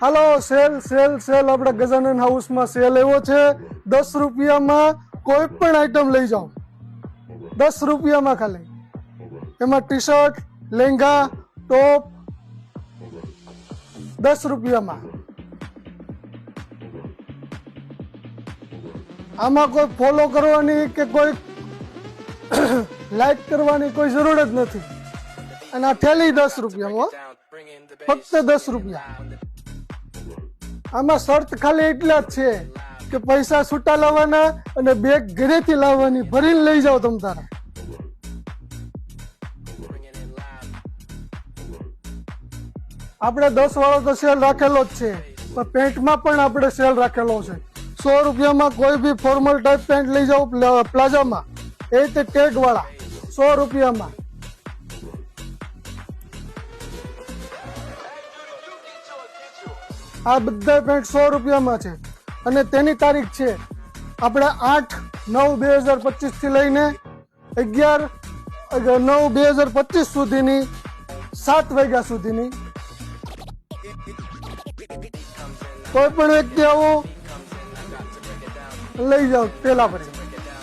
હાલો, sale sale sale. આપણે ગજાનન હાઉસમાં cell એવો છે. દસ રૂપિયામાં કોઈ પણ આઈટમ લઈ જાઓ. દસ રૂપિયામાં ખાલી. એમાં ટી શર્ટ લેંગા, ટોપ, દસ રૂપિયામાં. આમાં કોઈ ફોલો કરવાની કે કોઈ લાઈક કરવાની કોઈ જરૂર જ નથી. અને આ થેલી દસ રૂપિયામાં ફક્ત દસ રૂપિયા. આમાં શર્ત ખાલી એટલા જ છે કે પૈસા છૂટા લાવવાના અને બેગ ઘરેથી લાવવાની ભરીને લઈ જાઓ તમ તારા. આપણે દસ વાળો તો સેલ રાખેલો જ છે, પણ પેન્ટમાં પણ આપણે સેલ રાખેલો છે. સો રૂપિયામાં કોઈ બી ફોર્મલ ટાઈપ પેન્ટ લઈ જાઓ, પ્લા- પ્લાઝામાં. એ રીતે ટેગ વાળા. સો રૂપિયામાં. આ બધા પેન્ટ સો રૂપિયામાં છે. અને તેની તારીખ છે આપણે આઠ નવ બે હજાર પચીસથી લઈને અગિયાર નવ બે હજાર પચીસ સુધીની સાત વાગ્યા સુધીની. કોઈ પણ વ્યક્તિ આવો, લઈ જાઓ, પેલા પછી